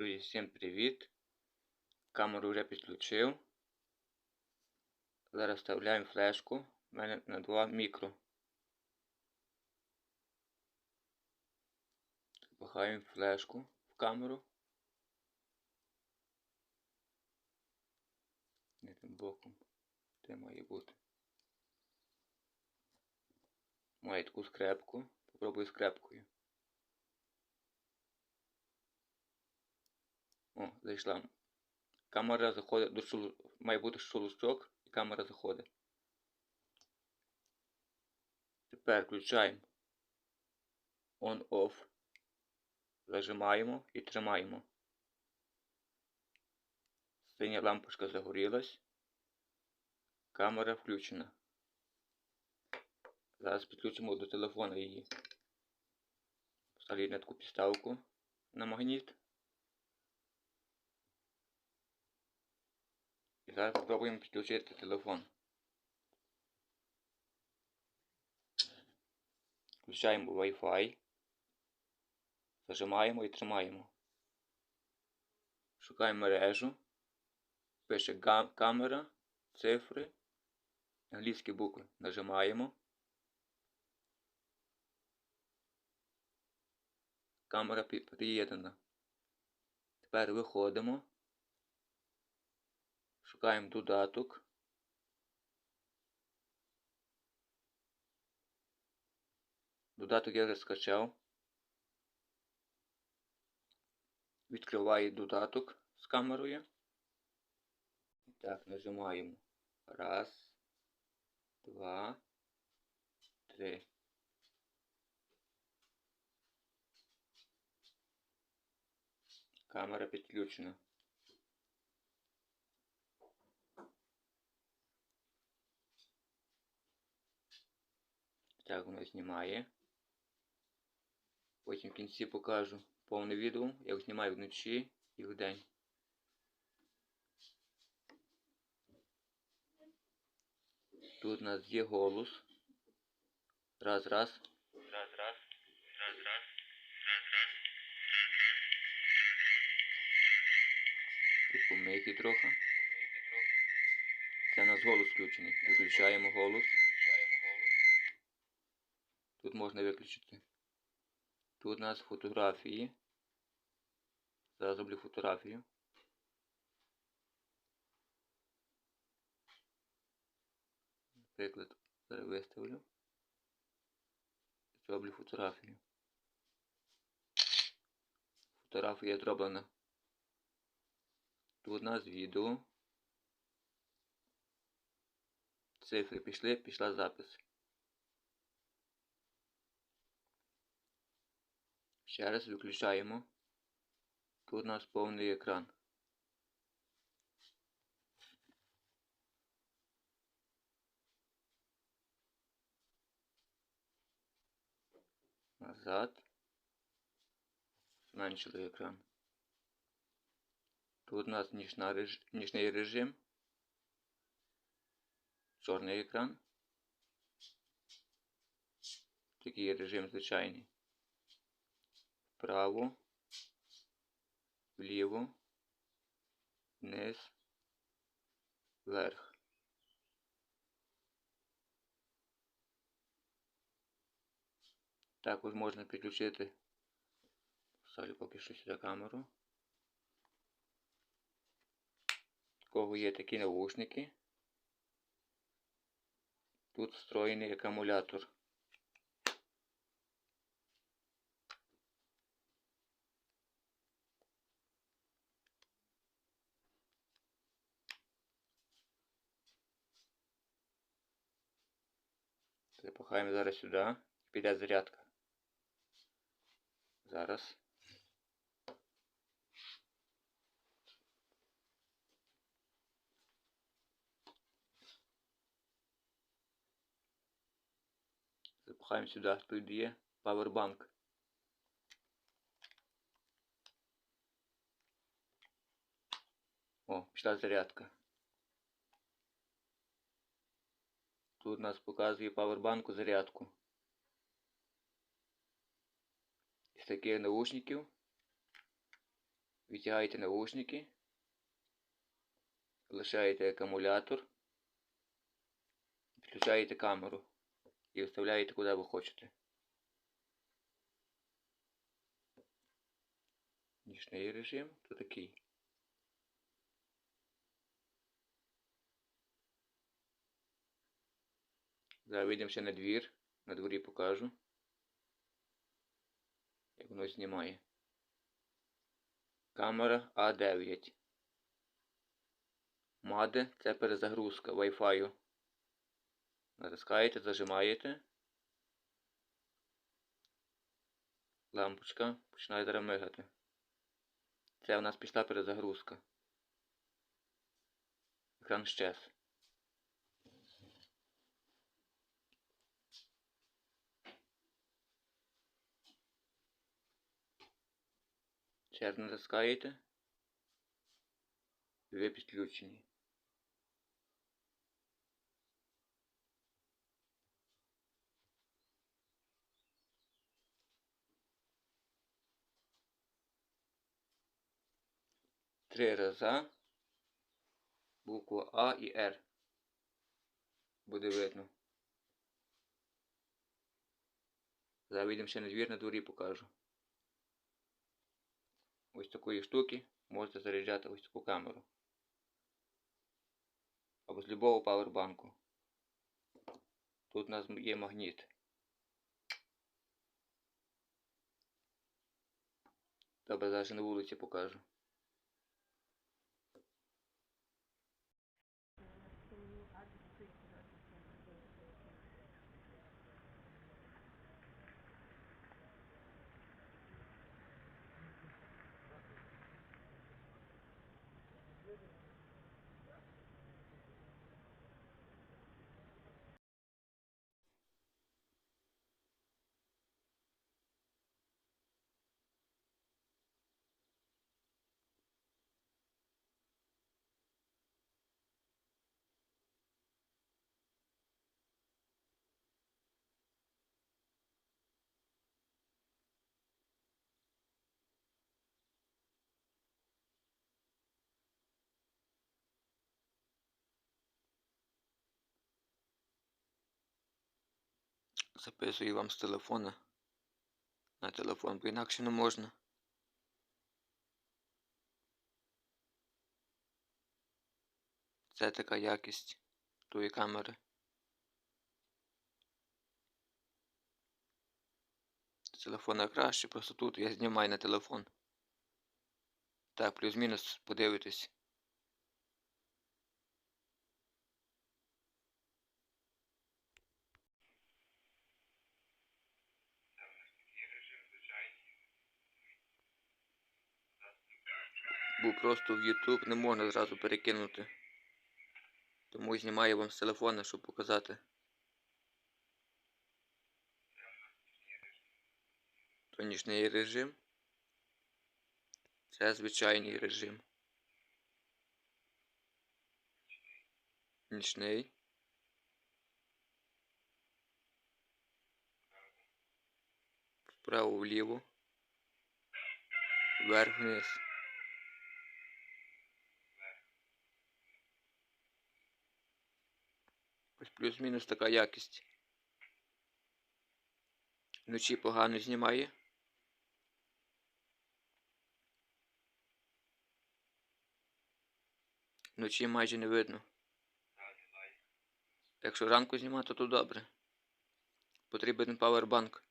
Друзі, всім привіт! Камеру вже підключив. Зараз вставляємо флешку. У мене на 2 мікро. Запихаємо флешку в камеру. Не тим боком. Де має бути? Має таку скрепку. Попробую скрепкою. О, зайшла. Камера заходить до шулу... Має бути шолусток і камера заходить. Тепер включаємо on-off. Зажимаємо і тримаємо. Синя лампочка загорілась. Камера включена. Зараз підключимо до телефона її. Поставлю на підставку на магніт. І зараз спробуємо підключити телефон. Включаємо Wi-Fi. Зажимаємо і тримаємо. Шукаємо мережу. Пише камера, цифри, англійські букви. Нажимаємо. Камера приєднана. Тепер виходимо. Шукаємо додаток. Додаток я вже скачав. Відкриваю додаток з камерою. Так, нажимаємо. Раз, два, три. Камера підключена. Так воно знімає. Потім в кінці покажу повне відео, як знімаю вночі і вдень. Тут у нас є голос. Раз, раз. Раз, раз. Раз, раз. Раз, раз. Тут помийки трохи. Це у нас голос включений. Виключаємо голос. Тут можна виключити. Тут у нас фотографії. Зараз зроблю фотографію. Наприклад, зараз виставлю. Зроблю фотографію. Фотографія зроблена. Тут у нас відео. Цифри пішли, пішла запис. Ще раз виключаємо. Тут у нас повний екран. Назад. Зменшили екран. Тут у нас нічний режим. Чорний екран. Такий режим звичайний вправо, вліво, вниз, вверх. Також можна підключити, поставлю поки що сюди камеру. У кого є такі наушники. Тут встроєний акумулятор. Запихаємо зараз сюди. Піде зарядка. Зараз. Запихаємо сюди, тут є павербанк. О, пішла зарядка. Тут нас показує павербанку зарядку. Із таких наушників Витягаєте наушники, лишаєте акумулятор, підключаєте камеру і вставляєте куди ви хочете. Нічний режим то такий. Ще на двір. На дворі покажу. Як воно знімає. Камера А9. МАДе це перезагрузка Wi-Fi. Натискаєте, зажимаєте. Лампочка починає зараз мигати. Це у нас пішла перезагрузка. Екран щез. Раз натискаєте. Ви підключені. Три рази. Буква А і Р. Буде видно. Зараз ще на двір на дворі покажу. Ось такої штуки можете заряджати ось таку камеру. Або з любого павербанку. Тут у нас є магніт. Добре, зараз на вулиці покажу. Записую вам з телефона. На телефон, бо інакше не можна. Це така якість тої камери. З телефона краще, просто тут я знімаю на телефон. Так, плюс-мінус подивитись. Бо просто в YouTube не можна зразу перекинути. Тому знімаю вам з телефона, щоб показати. То нічний режим. Це звичайний режим. Нічний. Вправо вліво. Вверх вниз. Плюс-мінус така якість. Вночі погано знімає. Вночі майже не видно. Якщо ранку знімати, то добре. Потрібен павербанк.